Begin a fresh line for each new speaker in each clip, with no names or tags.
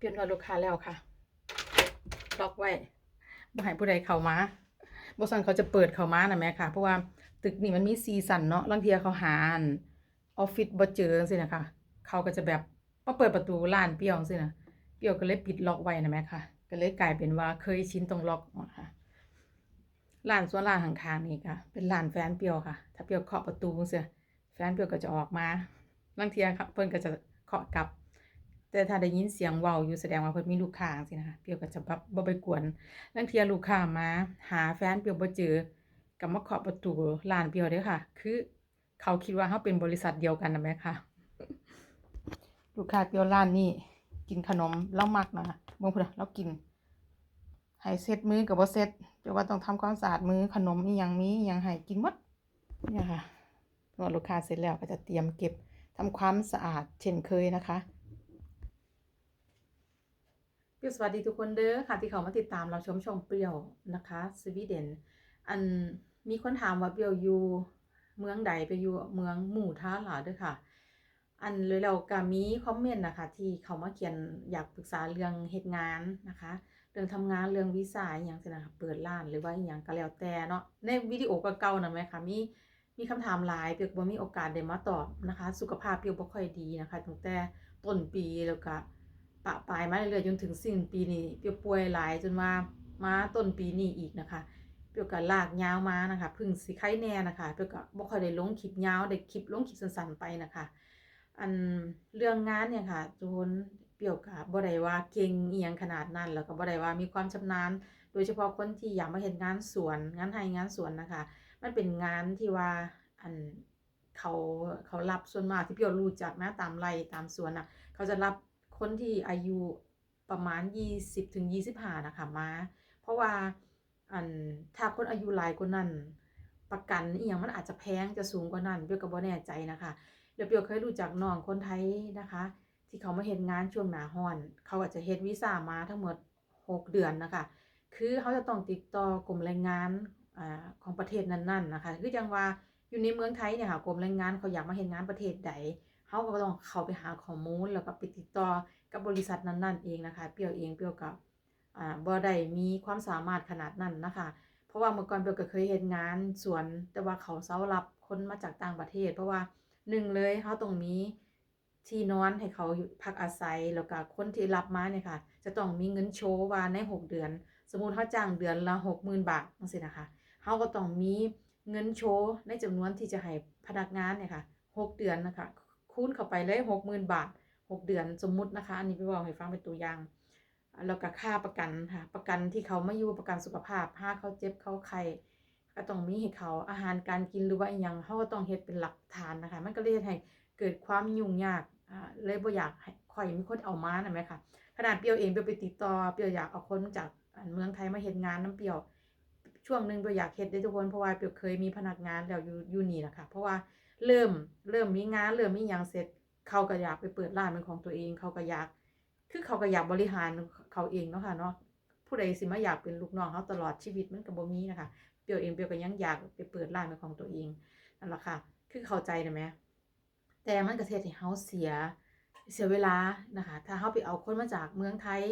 เปลี่ยนรถลูกค้าแล้วค่ะ ล็อกไว้บ่ให้ผู้ใดเข้ามาบ่ซั่นเขาจะเปิดเข้ามาน่ะแม่ค่ะ เพราะว่าตึกนี่มันมีซีซันเนาะลางเทียเขาหาอันออฟฟิศบ่เจอจังซี่นะคะ เขาก็จะแบบมาเปิดประตูร้านเปรี้ยวจังซี่นะเปรี้ยวก็เลยปิดล็อกไว้นะแม่ค่ะ ก็เลยกลายเป็นว่าเคยชินตรงล็อกค่ะร้านส่วนร้านข้างๆนี่ค่ะ เป็นร้านแฟนเปรียวค่ะ ถ้าเปรียวเคาะประตูจังซี่แฟนเปรียวก็จะออกมาลางเทียค่ะเพิ่นก็จะเคาะกลับ แต่ถ้าได้ยินเสียงเว้าอยู่แสดงว่าเพิ่นมีลูกค้าจังซี่นะคะเปียวก็จะบบบ่ไปกวนลางเทียลูกค้ามา หาแฟนเปียวบ่เจอก็มาเคาะประตูร้านเปียวเด้อค่ะ คือ เขาคิดว่าเฮาเป็นบริษัทเดียวกันนะแม่ค่ะ ลูกค้าเปียวร้านนี้กินขนมเรามักนะคะเบิ่งพุ่นะเรากินให้เซ็ตมือก็บ่เซ็ตเปียวว่าต้องทำความสะอาดมือขนมอีหยังมีอีหยังให้กินหมดเนี่ยค่ะเมื่อลูกค้าเสร็จแล้วก็จะเตรียมเก็บทำความสะอาดเช่นเคยนะคะ เปรี้ยวสวัสดีทุกคนเด้อค่ะที่เขามาติดตามเราชมช่องเปรี้ยวนะคะสวีเดน อันมีคนถามว่าเปรี้ยวอยู่เมืองใดไปอยู่เมืองหมู่ท่าหลาด้อค่ะ อันเลยเราก็มีคอมเมนต์นะคะ ที่เขามาเขียนอยากปรึกษาเรื่องเฮ็ดงานนะคะ เรื่องทำงานเรื่องวีซ่าอย่างเช่นนะคะเปิดร้านหรือว่าอย่างก็แล้วแต่เนาะในวิดีโอเก่าๆนะแม่ค่ะมีมีคำถามหลายเปียกบ่มีโอกาสได้มาตอบนะคะ สุขภาพเปียกบ่ค่อยดีนะคะตั้งแต่ต้นปีแล้วก็ ปะปลายมาเรื่อยๆจนถึงสิ้นปีนี้เปียกป่วยหลายจนว่ามาต้นปีนี้อีกนะคะเปียกก็ลากยาวมานะคะพึ่งสิไข้แน่นะคะเปียกก็บ่ค่อยได้ลงคลิปยาวได้คลิปลงคลิปสั้นๆไปนะคะ อันเรื่องงานเนี่ยค่ะทุกคนเปรียวกับบ่ได้ว่าเก่งอียงขนาดนั้นแล้วก็บ่ได้ว่ามีความชำนาญ โดยเฉพาะคนที่อยากมาเฮ็ดงานสวนงานไร่งานสวนนะคะ มันเป็นงานที่ว่าอันเขาเขารับส่วนมากที่เปรียวรู้จักนะตามไร่ตามสวนน่ะ เขาจะรับ คนที่อายุประมาณ 20ถึง25 นะคะมา เพราะว่าอันถ้าคนอายุหลายกว่านั้น ประกันอีหยังมันอาจจะแพงจะสูงกว่านั้นเปียวก็บ่แน่ใจนะคะเดี๋ยวเปียวเคยรู้จักน้องคนไทยนะคะ ที่เขามาเฮ็ดงานช่วงหนาร้อน เขาก็จจะเฮ็ดวีซ่ามาทั้งหมด 6 เดือนนะคะ คือเขาจะต้องติดต่อกรมแรงงานอ่าของประเทศนั้นๆนะคะ คือจังว่าอยู่ในเมืองไทยเนี่ยค่ะกรมแรงงานเขาอยากมาเฮ็ดงานประเทศใด เขาก็ต้องเข้าไปหาข้อมูลแล้วก็ไปติดต่อกับบริษัทนั้นๆเองนะคะเปียวเองเปียวกับอ่าบ่ได้มีความสามารถขนาดนั้นนะคะเพราะว่าเมื่อก่อนเปียวก็เคยเฮ็ดงานสวนแต่ว่าเขาเซารับคนมาจากต่างประเทศ เพราะว่าหนึ่งเลยเขาต้องมีที่นอนให้เขาพักอาศัยแล้วก็คนที่รับมาเนี่ยค่ะ จะต้องมีเงินโชว์ว่าใน 6 เดือน สมมุติเขาจ้างเดือนละ60,000 บาทจังซี่นะคะเขาก็ต้องมีเงินโชว์ในจำนวนที่จะให้พนักงานเนี่ยค่ะ 6 เดือนนะคะ คูณเข้าไปเลย60,000บาท6เดือนสมมุตินะคะ อันนี้ไปบอกให้ฟังเป็นตัวอย่างแล้วก็ค่าประกันค่ะประกันที่เขาไมาอยู่ประกันสุขภาพถ้าเขาเจ็บเขาไข้ก็ต้องมีให้เขาอาหารการกินหรือว่าอหยังเขาก็ต้องเฮ็ดเป็นหลักฐานนะคะ มันก็เลยให้เกิดความยุ่งยากอ่าเลยบ่อยากให้ค่อยมีคนเอามาน่ะแหมค่ะขนาดเปรียวเองเปรียวไปติดต่อเปรียวอยากเอาคนจากอันเมืองไทยมาเฮ็ดงานน้ำเปรียวช่วงหนึงเปียวอยากเฮ็ดเด้ทุกคนเพราะว่าเปรียวเคยมีพนักงานแล้วอยู่อยู่นี่นะคะเพราะว่า เริ่มเริ่มมีงาน เริ่มมีหยังเสร็จ เขาก็อยากไปเปิดร้านเป็นของตัวเอง เขาก็อยาก คือเขาก็อยากบริหารเขาเองเนาะค่ะเนาะผู้ใดสิมาอยากเป็นลูกน้องเขาตลอดชีวิตมันก็บ่มีนะคะเปียวเองเปียวก็ยังอยากไปเปิดร้านเป็นของตัวเองนั่นแหละค่ะ คือเข้าใจนะแหมแต่มันก็เฮ็ดให้เฮาเสียเสียเวลานะคะ ถ้าเฮาไปเอาคนมาจากเมืองไทย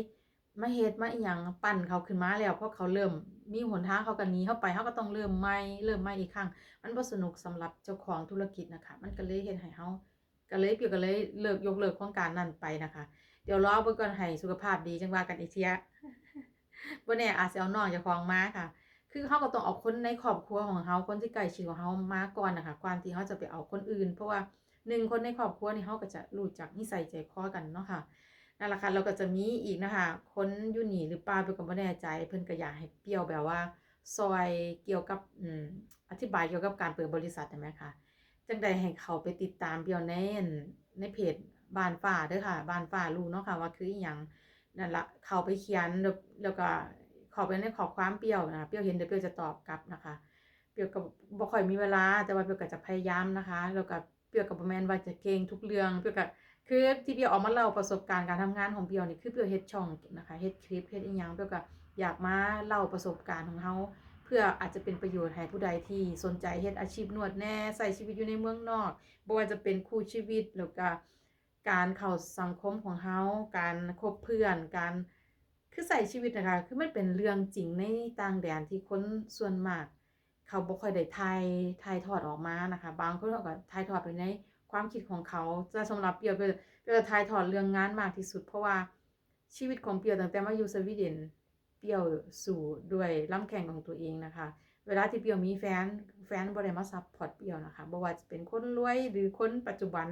มาเฮ็ดมาอีหยังปั้นเขาขึ้นมาแล้วเพราะเขาเริ่มมีหนทางเขาก็หนีเข้าไปเขาก็ต้องเริ่มใหม่เริ่มใหม่อีกครั้ง มันบ่สนุกสำหรับเจ้าของธุรกิจนะคะ มันก็เลยเฮ็ดให้เฮาก็เลยเปียวก็เลยเลิกยกเลิกโครงการนั้นไปนะคะ เดี๋ยวรอเบิ่งก่อนให้สุขภาพดีจังว่ากันอีกเที่ยบ่แน่อาจสิเอาน้องเจ้าของมาค่ะ คือเขาก็ต้องเอาคนในครอบครัวของเขาคนที่ใกล้ชิดของเขามาก่อนนะคะก่อนที่เขาจะไปเอาคนอื่น เพราะว่าหนึ่งคนในครอบครัวนี่เขาก็จะรู้จักนิสัยใจคอกันเนาะค่ะ นั่นแหละค่ะเราก็จะมีอีกนะคะคนอยู่นี่หรือเปล่าเปนก็บ่แน่ใจ เพิ่อนก็อยากให้เปรี้ยวแบบว่า ซอยเกี่ยวกับอืมอธิบายเกี่ยวกับการเปิดบริษัทได้ไหมคะจังใดให้เขาไปติดตามเปรี้ยวในอั่นในเพจบานฟ้าด้อค่ะ บานฟ้ารู้เนาะค่ะว่าคืออีหยังนั่นละเขาไปเขียนแล้วแล้วก็ขอไปในขอความเปรี้ยวนะเปรี้ยวเห็นเดี๋ยวเปรี้ยวจะตอบกลับนะคะ เปรี้ยวก็บ่ค่อยมีเวลาแต่ว่าเปรี้ยวก็จะพยายามนะคะ แล้วก็เปรี้ยวก็บ่แมนว่าจะเก่งทุกเรื่องเปรี้ยวก็ คือที่เปรี้ยวออกมาเล่าประสบการณ์การทำงานของเปรี้ยวนี่คือเปรี้ยวเฮ็ดช่องนะคะเฮ็ดคลิปเฮ็ดอีหยังเปรี้ยวก็อยากมาเล่าประสบการณ์ของเฮาเพื่ออาจจะเป็นประโยชน์ให้ผู้ใดที่สนใจเฮ็ดอาชีพนวดแน่ใส่ชีวิตอยู่ในเมืองนอกบ่ว่าจะเป็นคู่ชีวิตแล้วก็การเข้าสังคมของเฮาการคบเพื่อนการคือใส่ชีวิตนะคะคือมันเป็นเรื่องจริงในต่างแดนที่คนส่วนมาก เขาบ่ค่อยได้ถ่ายถ่ายทอดออกมานะคะ บางคนเขาก็ถ่ายทอดไปใน ความคิดของเขาแต่สำหรับเปียวเปียวเปียวจะถ่ายทอดเรื่องงานมากที่สุด เพราะว่าชีวิตของเปียวตั้งแต่มาอยู่สวีเดนเปียวสู่ด้วยล้ำแข่งของตัวเองนะคะ เวลาที่เปียวมีแฟนแฟนบ่ได้มาซัพพอร์ตเปียวนะคะบ่ว่าจะเป็นคนรวยหรือคนปัจจุบัน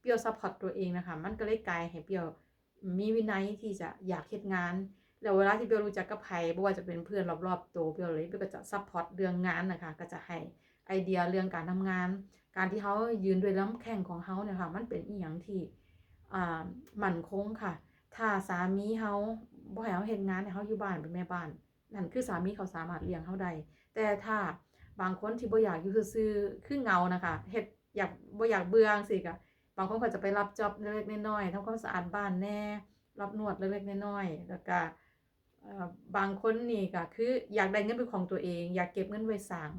เปียวซัพพอร์ตตัวเองนะคะ มันก็เลยกลายให้เปียวมีวินัยที่จะอยากเฮ็ดงานแล้วเวลาที่เปียวรู้จักกับไผบ่ว่าจะเป็นเพื่อนรอบๆตัวเปียวเลยเปียวก็จะซัพพอร์ตเรื่องงานนะคะ ก็จะให้ไอเดียเรื่องการทำงาน การที่เขายืนด้วยล้ำแข้งของเขาเนี่ยค่ะมันเป็นอีหยังที่อ่ามั่นคงค่ะ ถ้าสามีเขาบ่ให้เขาเฮ็ดงานให้เขาอยู่บ้านเป็นแม่บ้านนั่นคือสามีเขาสามารถเลี้ยงเขาได้แต่ถ้าบางคนที่บ่อยากอยู่ซื่อคือเงานะคะเฮ็ดอยากบ่อยากเบื่อจังซี่ก็บางคนก็จะไปรับจ็อบเล็กๆน้อยๆทำความสะอาดบ้านแน่ รับนวดเล็กๆน้อยๆแล้วก็บางคนนี่ก็คืออยากได้เงินเป็นของตัวเอง อยากเก็บเงินไว้สร้าง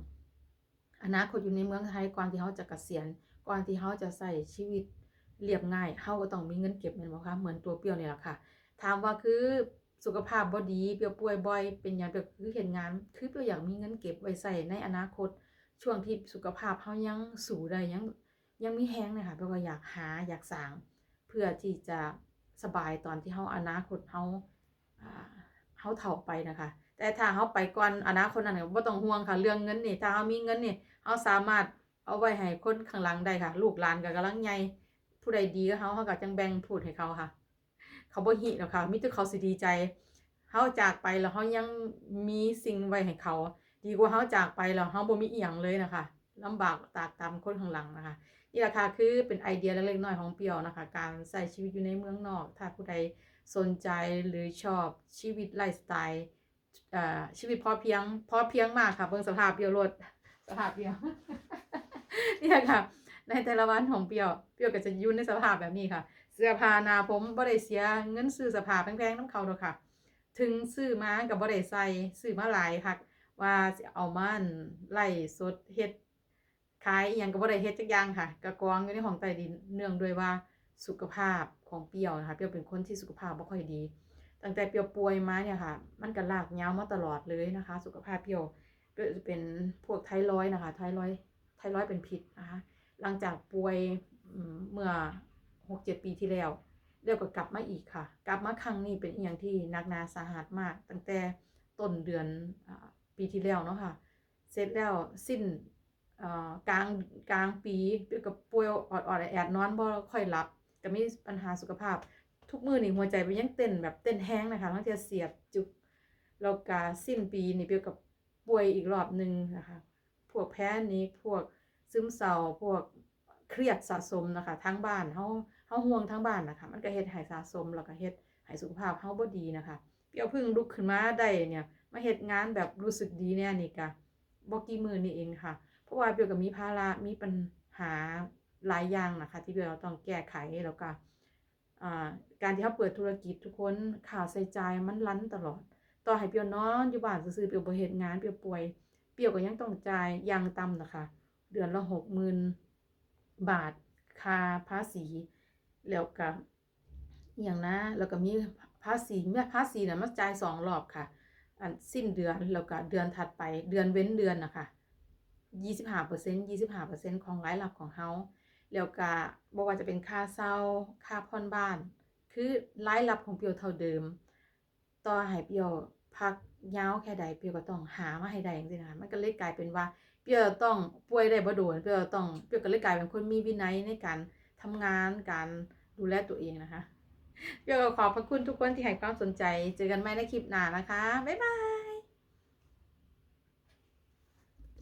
อนาคตอยู่ในเมืองไทยก่อนที่เขาจะเกษียณก่อนที่เขาจะใช้ชีวิตเรียบง่ายเขาก็ต้องมีเงินเก็บแม่นบ่คะเหมือนตัวเปรี้ยวนี่แหละค่ะ ถามว่าคือสุขภาพบ่ดีเปรี้ยวป่วยบ่อยเป็นหยังเปรี้ยวคือเฮ็ดงาน คือเปรี้ยวอยากมีเงินเก็บไว้ใช้ในอนาคต ช่วงที่สุขภาพเฮายังสู้ได้ยังยังมีแรงเนี่ยค่ะเปรี้ยวก็อยากหาอยากสร้าง เพื่อที่จะสบายตอนที่เฮาอนาคตเฮาเฮาเฒ่าไปนะคะ แต่ถ้าเฮาไปก่อนอนาคตนั้นน่ะบ่ต้องห่วงค่ะ เรื่องเงินนี่ถ้าเฮามีเงินนี่เฮาสามารถเอาไว้ให้คนข้างหลังได้ค่ะ ลูกหลานก็กำลังใหญ่ผู้ใดดีกับเฮาเฮาก็จังแบ่งพูดให้เขาค่ะ เขาบ่หิหรอกค่ะมีแต่เขาสิดีใจเฮาจากไปแล้วเฮายังมีสิ่งไว้ให้เขา ดีกว่าเฮาจากไปแล้วเฮาบ่มีอีหยังเลยนะคะลำบากตากตามคนข้างหลังนะคะนี่แหละค่ะคือเป็นไอเดียเล็กๆน้อยของเปียวนะคะ การใช้ชีวิตอยู่ในเมืองนอก ถ้าผู้ใดสนใจหรือชอบชีวิตไลฟ์สไตล์ ชีวิตพอเพียง พอเพียงมากค่ะเบิ่งสภาพเปียวรถสภาพเปียวนี่แหละค่ะ ในแต่ละวันของเปียวเปียวก็จะยู่ในสภาพแบบนี้ค่ะ เสื้อผ้านาผมบ่ได้เสียเงินซื้อเสื้อผ้าแพงๆนำเขาดอกค่ะ ถึงซื้อมาก็บ่ได้ใส่ซื้อมาหลายคักว่าสิเอามาอั่นไล่สดเฮ็ดขายอีหยังก็บ่ได้เฮ็ดจักอย่างค่ะก็กองอยู่ในห้องใต้ดินเนื่องด้วยว่าสุขภาพของเปียวนะคะเปียวเป็นคนที่สุขภาพบ่ค่อยดี ตั้งแต่เปียวป่วยมาเนี่ยค่ะ มันก็ลากยาวมาตลอดเลยนะคะ สุขภาพเปียวก็จะเป็นพวกไทรอยนะคะไทรอยไทรอยเป็นพิษนะคะหลังจากป่วยเมื่อ6-7ปีที่แล้วแล้วก็กลับมาอีกค่ะ กลับมาครั้งนี้เป็นอีหยังที่นักนาสาหัสมาก ตั้งแต่ต้นเดือนอปีที่แล้วเนาะค่ะ เสร็จแล้วสิ้นกลางกลางปีเปียวกับป่วยออดๆแอดนอนบ่ค่อยหลับก็มีปัญหาสุขภาพ ทุกมือนี่หัวใจมันยังเต้นแบบเต้นแรงนะคะบางเทื่เสียบจุกแล้วก็สิ้นปีนี่เปียวกับป่วยอีกรอบหนึ่งนะคะ พวกแพ้นิกพวกซึมเศร้าพวกเครียดสะสมนะคะทั้งบ้านเฮาเฮาห่วงทั้งบ้านนะคะ มันก็เฮ็ดให้สะสมแล้วก็เฮ็ดให้สุขภาพเฮาบ่ดีนะคะ เปียวพิ่งลุกขึ้นมาได้เนี่ยมาเฮ็ดงานแบบรู้สึกดีแน่นี่ก็บ่กี่มื้อนี่เองค่ะ เพราะว่าเปียวก็มีภาระมีปัญหาหลายอย่างนะคะ ที่เปียวต้องแก้ไขแล้วก็ การที่เราเปิดธุรกิจทุกคนค่าใช้จ่ายมันลั้นตลอด ต่อให้เปียวนอนอยู่บ้านซื่อเปียวบ่เฮ็ดงานเปียวป่วย เปียวก็ยังต้องจ่ายย่างต่ำนะคะ เดือนละ60,000บาทค่าภาษี แล้วก็อย่างนะแล้วก็มีภาษีแม่ภาษีน่ะมาจ่ายสองรอบค่ะ อันสิ้นเดือนแล้วก็เดือนถัดไปเดือนเว้นเดือนน่ะค่ะ25% 25%ของรายรับของเฮา แล้วก็บ่ว่าจะเป็นค่าเช่าค่าผ่อนบ้าน คือรายรับของเปียวเท่าเดิม ต่อให้เปียวพักยาวแค่ใดเปียวก็ต้องหามาให้ได้จังซี่นะคะมันก็เลยกลายเป็นว่าเปียวต้องป่วยได้บ่โดนเปียวต้องเปียวก็เลยกลายเป็นคนมีวินัยในการทำงานการดูแลตัวเองนะคะเปียวก็ขอบพระคุณทุกคนที่ให้ความสนใจ เจอกันใหม่ในคลิปหน้านะคะบ๊ายบาย